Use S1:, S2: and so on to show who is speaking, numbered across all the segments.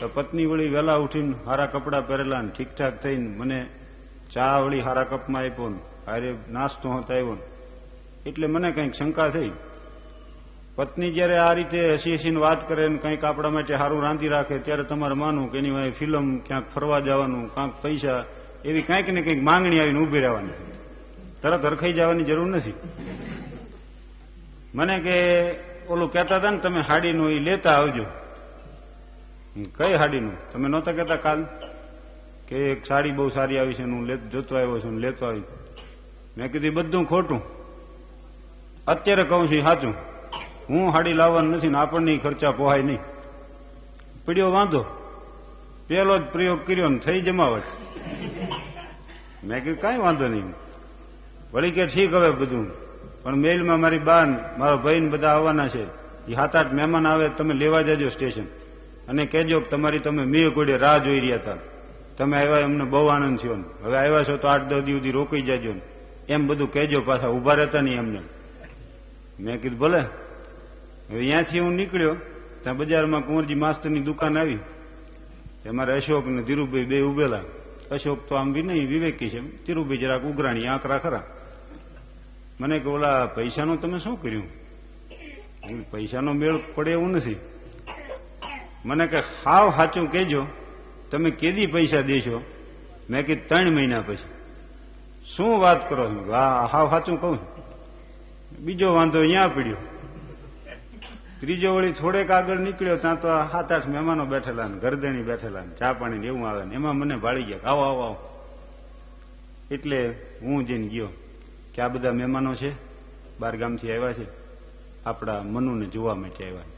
S1: તો પત્ની વળી વહેલા ઉઠીને હારા કપડાં પહેરેલા ને ઠીકઠાક થઈને મને ચા વળી હારા કપમાં આપ્યો ને, હારે નાસ્તો હતો આવ્યો એટલે મને કંઈક શંકા થઈ. પત્ની જયારે આ રીતે હસી હસીને વાત કરે ને કંઈક આપણા માટે સારું રાંધી રાખે, ત્યારે તમારે માનવું કે એની વાંહે ફિલ્મ ક્યાંક ફરવા જવાનું, કાંક પૈસા, એવી કંઈક ને કંઈક માંગણી આવીને ઊભી રહેવાની. તરત હરખાઈ જવાની જરૂર નથી. મને કે ઓલું કહેતા હતા ને, તમે હાડીનું એ લેતા આવજો. કઈ હાડીનું? તમે નહોતા કહેતા કાલ કે એક સાડી બહુ સારી આવી છે હું જોતો આવ્યો છું લેતો આવી. મેં કીધું બધું ખોટું. અત્યારે કહું છું સાચું. હું હાડી લાવવાનું નથી ને આપણને ખર્ચા પોહાય નહીં. પીડ્યો વાંધો. પેલો જ પ્રયોગ કર્યો ને થઈ જમાવટ. મેં કીધું, કાંઈ વાંધો નહીં. વળી કે, ઠીક હવે બધું. પણ મેલમાં મારી બાન મારો ભાઈ ને બધા આવવાના છે. એ સાત આઠ મહેમાન આવે, તમે લેવા જજો સ્ટેશન. અને કહેજો કે તમારી તમે મેં કોડે રાહ જોઈ રહ્યા હતા. તમે આવ્યા એમને બહુ આનંદ થયો હવે આવ્યા છો તો આઠ, દસ દિવસ સુધી રોકાઈ જાજો એમ. બધું કહેજો પાછા ઊભા રહેતા નહીં એમને. મેં કીધું, ભલે. હવે અહીંયાથી હું નીકળ્યો, ત્યાં બજારમાં કુંવરજી માસ્તરની દુકાન આવી. અમારે અશોક ને ધીરુભાઈ બે ઉભેલા. અશોક તો આમ બી નહીં વિવેકી છે ધીરુભાઈ જરાક ઉઘરાણી, આંકરા ખરા. મને કે, ઓલા પૈસાનું તમે શું કર્યું? પૈસાનો મેળ પડે એવું નથી. મને કે, હાવ સાચું કેજો તમે કેદી પૈસા દેશો? મેં કે ત્રણ મહિના પછી. શું વાત કરો છો? હાવ સાચું કહું બીજો વાંધો અહીંયા પડ્યો. ત્રીજો વળી થોડેક આગળ નીકળ્યો, ત્યાં તો સાત આઠ મહેમાનો બેઠેલા ને, ગરદણી બેઠેલા ને, ચા પાણી એવું આવે ને, એમાં મને ભાળી ગયા આવો આવો આવો. એટલે હું જઈને ગયો કે, આ બધા મહેમાનો છે, બાર ગામથી આવ્યા છે, આપણા મનુને જોવા માટે આવ્યા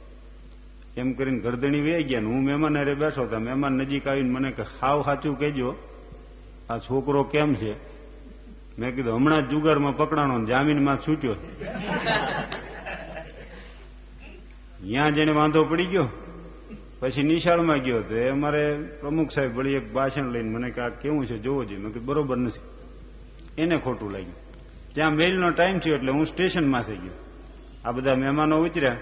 S1: એમ કરીને ગરદણી વે ગયા હું મહેમાન અરે બેઠો હતા મહેમાન નજીક આવીને મને કે હાવ સાચું કહેજો. આ છોકરો કેમ છે? મેં કીધું, હમણાં જ જુગારમાં પકડાણો જામીનમાં છૂટ્યો. ત્યાં જેને વાંધો પડી ગયો, પછી નિશાળમાં ગયો તો એ અમારે પ્રમુખ સાહેબ વળી એક ભાષણ લઈને મને કે આ કેવું છે? જોવો જોઈએ. મેં કીધું, બરોબર નથી. એને ખોટું લાગ્યું. ત્યાં મેલનો ટાઈમ થયો એટલે હું સ્ટેશનમાં થઈ ગયો. આ બધા મહેમાનો ઉતર્યા.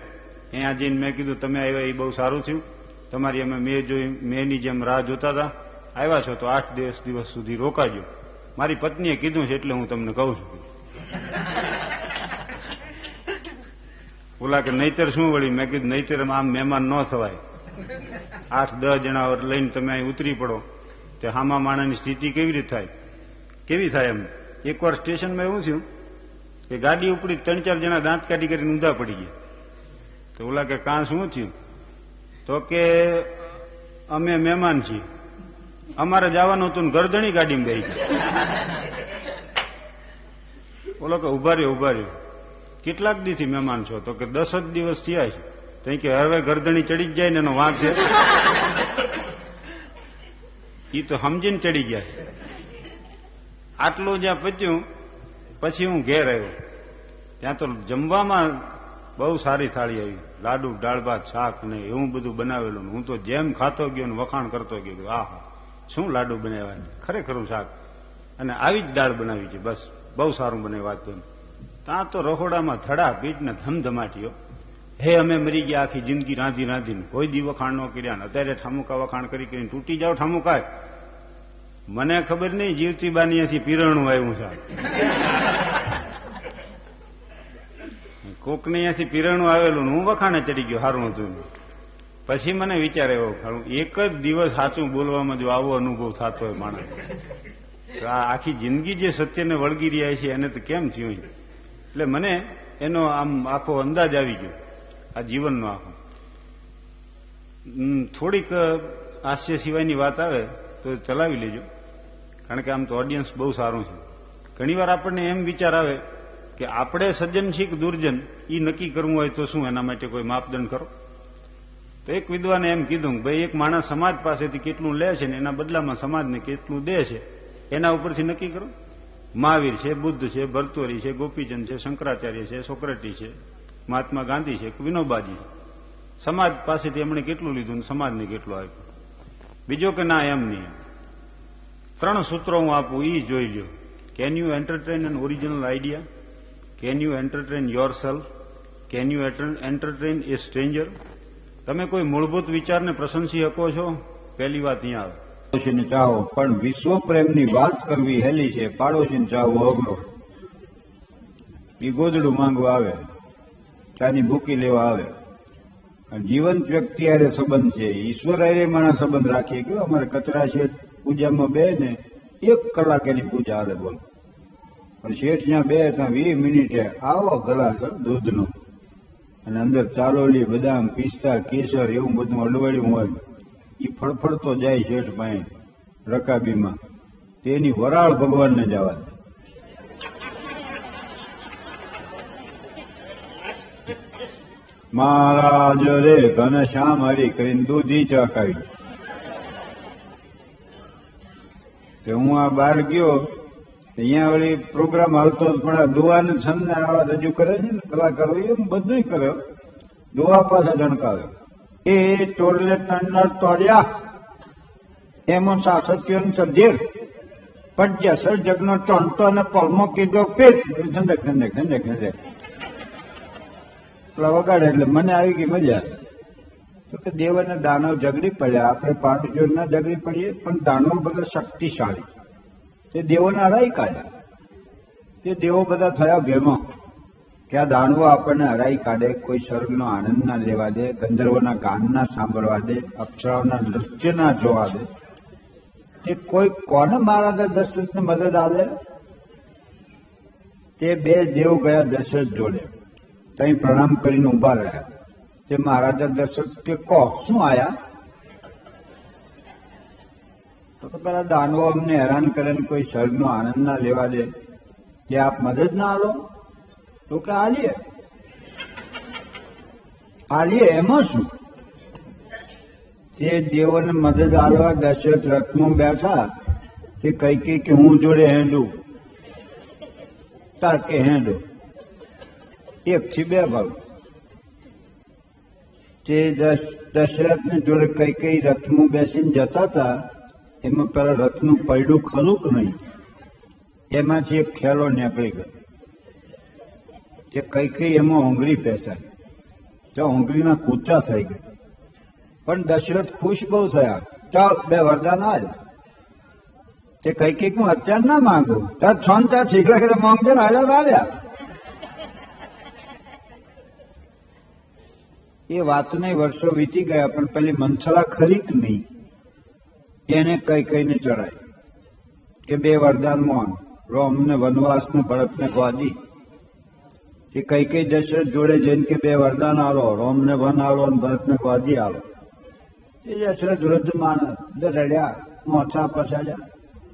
S1: અહીંયા જઈને મેં કીધું, તમે આવ્યા એ બહુ સારું થયું. તમારી અમે મેં જોઈ, મેની જેમ રાહ જોતા હતા. આવ્યા છો તો આઠ દસ દિવસ સુધી રોકાજો. મારી પત્નીએ કીધું છે એટલે હું તમને કહું છું. ઓલા કે, નહીતર શું વળી? મેં કીધું, નહીતર આમ મહેમાન ન થવાય. આઠ, દસ જણા લઈને તમે અહીં ઉતરી પડો. તે હામા માણાની સ્થિતિ કેવી રીતે થાય? કેવી થાય એમ? એકવાર સ્ટેશનમાં એવું થયું કે ગાડી ઉપડી ત્રણ ચાર જણા દાંત કાઢી કરીને ઊંધા પડી ગયા. તો ઓલા કે કાં શું થયું? તો કે અમે મહેમાન છીએ. અમારે જવાનું હતું ગરદણી ગાડીમાં બેસી ગયા. ઓલો કે ઊભા રહ્યો ઊભા રહ્યો. કેટલાક દીથી મહેમાન છો? તો કે દસ જ દિવસ થયા છે. તો કે હવે ગરદણી ચડી જ જાય ને એનો વાંક છે. એ તો સમજીને ચડી ગયા. આટલું જ્યાં પચ્યું, પછી હું ઘેર આવ્યો. ત્યાં તો જમવામાં બહુ સારી થાળી આવી. લાડુ, દાળ, ભાત, શાક ને એવું બધું બનાવેલું હું તો જેમ ખાતો ગયો ને વખાણ કરતો ગયો આહા, શું લાડુ બનાવ્યા ખરેખરું શાક. અને આવી જ દાળ બનાવી છે, બસ, બહુ સારું બને વાત ત્યાં તો રહોડામાં ધડા પીટને ધમધમાટીઓ. હે, અમે મરી ગયા આખી જિંદગી રાંધી રાંધીને. કોઈ દી વખાણ ન કર્યા અત્યારે ઠામુકા વખાણ કરી કરીને તૂટી જાવ ઠામુકાય મને ખબર નહીં જીવતી બાની અહીંથી પીરણું આવ્યું છે. કોકને અહીંયાથી પીરણું આવેલું હું વખાણે ચડી ગયો સારું હતું પછી મને વિચાર એવો ખરું એક જ દિવસ સાચું બોલવામાં જો આવો અનુભવ થતો હોય માણસ. તો આ આખી જિંદગી જે સત્યને વળગી રહ્યા છે એને તો કેમ થયું એટલે મને એનો આમ આખો અંદાજ આવી ગયો, આ જીવનનો આખો. થોડીક હાસ્ય સિવાયની વાત આવે તો ચલાવી લેજો. કારણ કે આમ તો ઓડિયન્સ બહુ સારું છે. ઘણીવાર આપણને એમ વિચાર આવે કે આપણે સજ્જન છીએ કે દુર્જન એ નક્કી કરવું હોય તો શું એના માટે કોઈ માપદંડ કરો તો એક વિદ્વાને એમ કીધું કે ભાઈ, એક માણસ સમાજ પાસેથી કેટલું લે છે ને એના બદલામાં સમાજને કેટલું દે છે, એના ઉપરથી નક્કી કરો. મહાવીર છે, બુદ્ધ છે, ભરતોરી છે, ગોપીચંદ છે, શંકરાચાર્ય છે, સોક્રેટી છે, મહાત્મા ગાંધી છે વિનોબાજી છે. સમાજ પાસેથી એમણે કેટલું લીધું સમાજને કેટલું આપ્યું? બીજો કે ના, એમ નહીં. ત્રણ સૂત્રો હું આપું એ જોઈ લ્યો. Can you entertain an original idea can you entertain yourself can you entertain a stranger તમે કોઈ મૂળભૂત વિચારને પ્રશંસી શકો છો? પહેલી વાત અહીંયા આવે.
S2: પડોશીને ચાહો, પણ વિશ્વ વાત કરવી હેલી છે. પાડોશીને ચાહવો અઘરો એ માંગવા આવે. ચાની ભૂકી લેવા આવે. જીવંત વ્યક્તિ આરે સંબંધ છે. ઈશ્વર હારે મારા સંબંધ રાખીએ કે અમારે કચરા છે? પૂજામાં બે ને એક કલાક એની પૂજા આવે બોલો. પણ શેઠ ત્યાં બે ત્યાં વીસ મિનિટે આવો ગલાસ દૂધનો. અને અંદર ચાલોલી બદામ, પિસ્તા, કેસર એવું બધું અડવાડ્યું હોય. એ ફળફળતો જાય શેઠ ભાઈ રકાબીમાં. તેની વરાળ ભગવાનને જવા મહારાજ રે ઘનશ્યામ હરી કરીને દૂધી ચકાવી હું આ બહાર ગયો અહીંયા વળી પ્રોગ્રામ આવતો પણ દુવાને છંદને આવા રજૂ કરે છે ને, કલાકારો એમ બધું કરે. દુવા પાસે જણકાવે. એ ટોરલે તંડર તોડ્યા એમાં સાસત્યો સધીર પણ જસર જગનો ટોંટો અને પલમો કીધો પેટ ખંડે ખંડે ખંડે ખંડે. વગાડે એટલે મને આવી ગઈ મજા. તો કે દેવ અને દાનવ ઝઘડી પડ્યા. આપણે પાંચ જોડના ઝઘડી પડીએ, પણ દાનવ બધા શક્તિશાળી. તે દેવોને હરાઈ કાઢ્યા તે દેવો બધા થયા ભેમો કે આ દાણવો આપણને હરાઈ કાઢે, કોઈ સ્વર્ગનો આનંદ ના લેવા દે, ગંધર્વોના ગાન ના સાંભળવા દે, અપ્સરાઓના નૃત્ય ના જોવા દે. તે કોઈ કોને મારા દશરથને મદદ આવે તે બે દેવ ગયા દશરથ જોડે. ત્યાં પ્રણામ કરીને ઊભા રહ્યા. તે મહારાજા દશરથ કે કહો, શું આયા? તો પેલા દાનવો અમને હેરાન કરે ને કોઈ સ્વર્ગનો આનંદ ના લેવા દે. કે આપ મદદ ના આલો તો કે આલીએ. આલીએ એમાં શું? તે દેવોને મદદ આલવા દશરથ રથમાં બેઠા, તે કઈ કઈ કે હું જોડે હેંડું. તાર કે હેંડો. એક થી બે ભાગ. તે દશ- દશરથને જોડે કઈ કઈ રથમાં બેસીને જતા હતા. એમાં પેલા રથનું પૈડું ખરું કે નહીં? એમાંથી એક ખેલો નીકળી ગયો. તે કઈ કઈ એમાં ઓંગળી પેસાય તો ઓંગળીમાં કૂચા થઈ ગયા. પણ દશરથ ખુશ બહુ થયા. ચાલ, બે વરદાન આજ. તે કઈ કંઈક હું અત્યાર ના માંગુ. તાર છોન ચાર શીખલા કરે માંગજો ને હાલ્યા આવ્યા એ વાતને વર્ષો વીતી ગયા, પણ પેલી મંથલા ખરી જ નહીં? એને કઈ કઈને ચડાય? કે બે વરદાન મોન રોમ ને વનવાસ વનવાસને ભરતને ગ્વાદી કે કઈ કઈ દશરથ જોડે જઈને કે બે વરદાન આલો, રોમને વન આવો અને ભરતને ગ્વાદી આવો એ દશરથ વૃદ્ધ માણસ રડ્યા મોછા પસાડ્યા,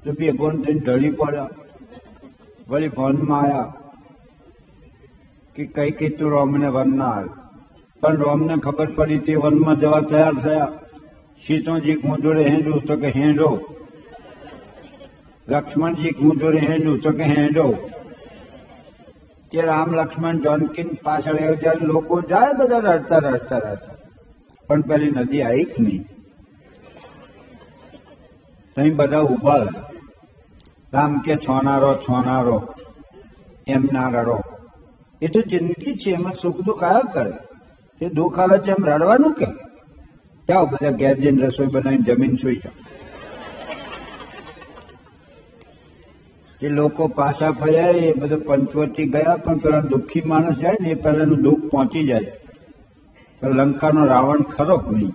S2: તો ભેગો થઈને ઢળી પડ્યા. વળી વનમાં આવ્યા કે કઈ કઈ તું રોમને વન ના આવ પણ રોમને ખબર પડી તે વનમાં જવા તૈયાર થયા. સીતોજી હું જોડે હેંડું તો કે હેંડો લક્ષ્મણજી હું જોડે હેંડું તો કે હેંડો કે રામ લક્ષ્મણ જોનકીન પાછળ ત્યારે લોકો જાય બધા રડતા રડતા રડતા પણ પેલી નદી આવી જ નહીં તઈ બધા ઊભા રામ કે છોનારો છોનારો એમ ના રડો એ તો જિંદગી છે એમાં સુખ દુઃખ આવ્યા કરે તે દુઃખ આવે છે એમ રડવાનું કે જાઓ બધા ઘેર જઈને રસોઈ બનાવીને જમીન સુઈ જાઓ એ લોકો પાછા ફર્યા એ બધું પંચવટી ગયા, પણ પેલા દુઃખી માણસ જાય ને એ પહેલાનું દુઃખ પહોંચી જાય. લંકાનો રાવણ ખરો નહીં?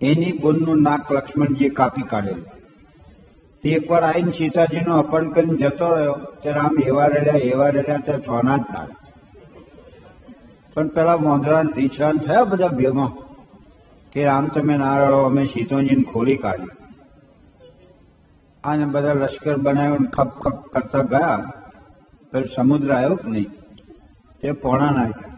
S2: એની બોનનું નાક લક્ષ્મણજીએ કાપી કાઢેલું. તે એકવાર આવીને સીતાજીનો અપહરણ કરીને જતો રહ્યો, ત્યારે આમ એવા રડ્યા એવા રડ્યા, ત્યારે છોના જ થાય. પણ પેલા મોંઘરા નિશાન થયા બધા ભેગા. કે આમ તમે ના રડો અમે સીતોજીને ખોલી કાઢી આને બધા લશ્કર બનાવ્યો ખપ ખપ કરતા ગયા પછી સમુદ્ર આવ્યો કે નહીં? તે પોણા નાખ્યા.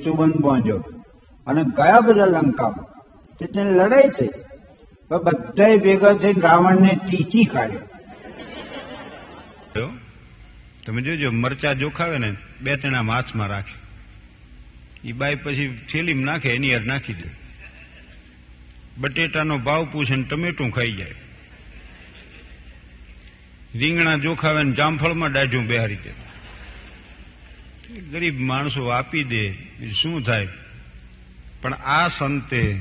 S2: રાખીને સેતુ બંધ પહોંચ્યો અને ગયા બધા લંકામાં. તેને લડાઈ થઈ. તો બધા ભેગા થઈને રાવણને ટીચી કાઢ્યો.
S1: તમે જોજો, મરચા જોખાવે ને બે ત્રણ માછમાં રાખે. એ બાઈ પછી થેલીમાં નાખે, એની યાર નાખી દે. બટેટાનો ભાવ પૂછે ને ટમેટું ખાઈ જાય. રીંગણા જોખાવે ને જામફળમાં દાઢું બેહારી દે. ગરીબ માણસો આપી દે શું થાય? પણ આ સંતે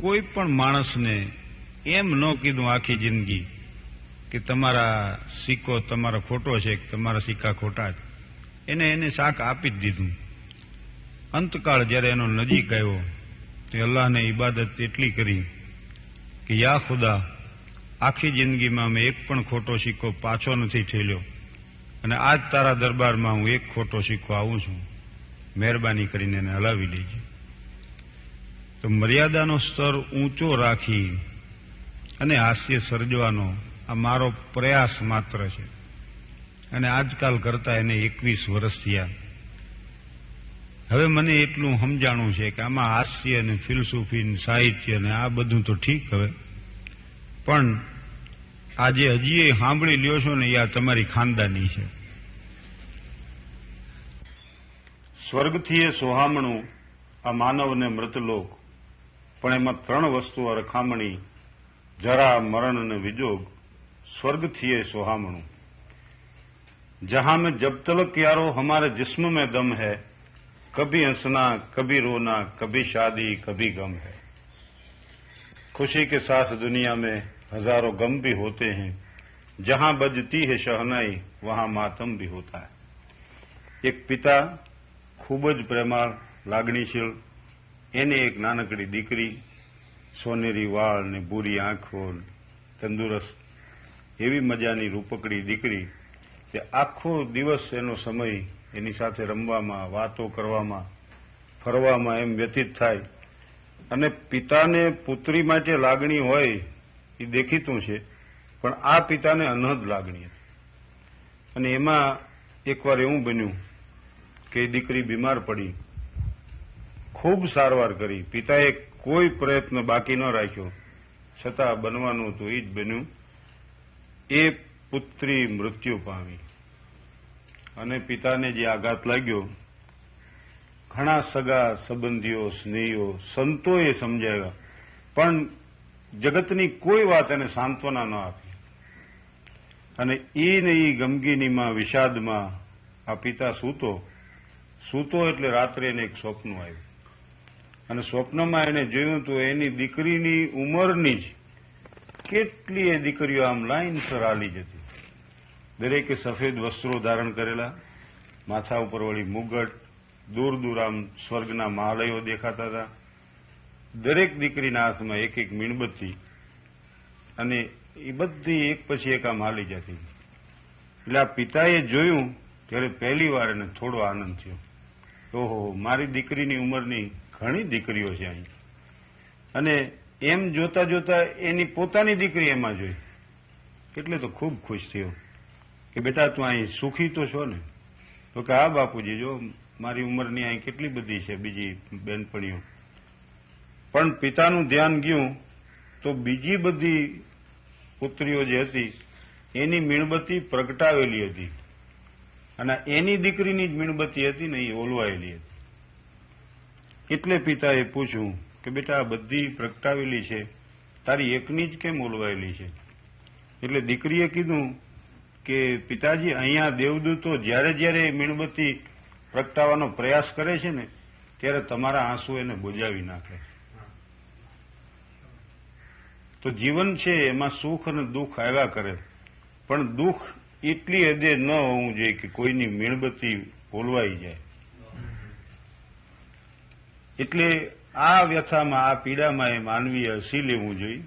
S1: કોઈ પણ માણસને એમ ન કીધું આખી જિંદગી કે તમારા સિક્કો તમારો ખોટો છે તમારા સિક્કા ખોટા છે. એને એને શાક આપી જ દીધું. અંતકાળ જ્યારે એનો નજીક આવ્યો, તે અલ્લાહને ઇબાદત એટલી કરી કે, યા ખુદા, આખી જિંદગીમાં મેં એક પણ ખોટો સિક્કો પાછો નથી ઠેલ્યો. અને આજ તારા દરબારમાં હું એક ખોટો સિક્કો આવું છું. મહેરબાની કરીને એને હલાવી લેજે. તો મર્યાદાનો સ્તર ઊંચો રાખી અને હાસ્ય સર્જવાનો આ મારો પ્રયાસ માત્ર છે. અને આજકાલ કરતા એને એકવીસ વર્ષ થયા. હવે મને એટલું સમજાણું છે કે આમાં હાસ્ય અને ફિલસુફી સાહિત્ય ને આ બધું તો ઠીક હવે. પણ આજે હજી એ સાંભળી લ્યો છો ને એ આ તમારી ખાનદાની છે સ્વર્ગથી એ સોહામણું આ માનવને મૃતલોક પણ એમાં ત્રણ વસ્તુઓ રખામણી જરા મરણ અને વિજોગ स्वर्ग थी सुहामणु जहां में जब तलक यारो हमारे जिस्म में दम है कभी हंसना कभी रोना कभी शादी कभी गम है खुशी के साथ दुनिया में हजारों गम भी होते हैं जहां बजती है शहनाई वहां मातम भी होता है એક પિતા ખૂબ જ પ્રેમાળ લાગણીશીલ એને એક નાનકડી દીકરી સોનેરી વાળ ને બુરી આંખો તંદુરસ્ત એવી મજાની રૂપકડી દીકરી કે આખો દિવસ એનો સમય એની સાથે રમવામાં વાતો કરવામાં ફરવામાં એમ વ્યતીત થાય અને પિતાને પુત્રી માટે લાગણી હોય એ દેખીતું છે, પણ આ પિતાને અનહદ લાગણી હતી. અને એમાં એકવાર એવું બન્યું કે દીકરી બીમાર પડી, ખૂબ સારવાર કરી, પિતાએ કોઈ પ્રયત્ન બાકી ન રાખ્યો, છતાં બનવાનું હતું એ જ બન્યું, એ પુત્રી મૃત્યુ પામી. અને પિતાને જે આઘાત લાગ્યો, ઘણા સગા સંબંધીઓ, સ્નેહીઓ, સંતોએ સમજાવ્યા, પણ જગતની કોઈ વાત એને સાંત્વના ન આપી. અને એ ને એ ગમગીનીમાં, વિષાદમાં આ પિતા સૂતો. સૂતો એટલે રાત્રે એને એક સ્વપ્ન આવ્યું. અને સ્વપ્નમાં એને જોયું તો એની દીકરીની ઉંમરની જ કેટલી એ દીકરીઓ આમ લાઈનસર હાલી જતી દરેકે સફેદ વસ્ત્રો ધારણ કરેલા, માથા ઉપર વળી મુગટ, દૂર દૂર આમ સ્વર્ગના મહાલયો દેખાતા હતા. દરેક દીકરીના હાથમાં એક એક મીણબત્તી અને એ બધી એક પછી એક આમ હાલી જતી. એટલે આ પિતાએ જોયું ત્યારે પહેલી વાર એને થોડો આનંદ થયો. ઓહો, મારી દીકરીની ઉંમરની ઘણી દીકરીઓ છે અહીં. અને એમ જોતા જોતા એની પોતાની દીકરી એમાં જોઈ. એટલે તો ખૂબ ખુશ થયો કે બેટા તું અહીં સુખી તો છો ને? તો કે હા બાપુજી, જો મારી ઉંમરની અહીં કેટલી બધી છે બીજી બેનપણીઓ. પણ પિતાનું ધ્યાન ગયું તો બીજી બધી પુત્રીઓ જે હતી, એની મીણબત્તી પ્રગટાવેલી હતી. અને એની દીકરીની જ મીણબત્તી હતી ને એ ઓલવાયેલી હતી. એટલે પિતાએ પૂછ્યું કે બેટા, આ બધી પ્રગટાવેલી છે, તારી એકની જ કેમ ઓલવાયેલી છે? એટલે દીકરીએ કીધું કે પિતાજી, અહીંયા દેવદૂતો જ્યારે જ્યારે મીણબત્તી પ્રગટાવવાનો પ્રયાસ કરે છે ને, ત્યારે તમારા આંસુ એને બુજાવી નાખે. તો જીવન છે, એમાં સુખ અને દુઃખ આવ્યા કરે. પણ દુઃખ એટલી હદે ન હોવું જોઈએ કે કોઈની મીણબત્તી ઓલવાઈ જાય. એટલે આ વ્યથામાં, આ પીડામાં એ માનવીએ હસી લેવું જોઈએ.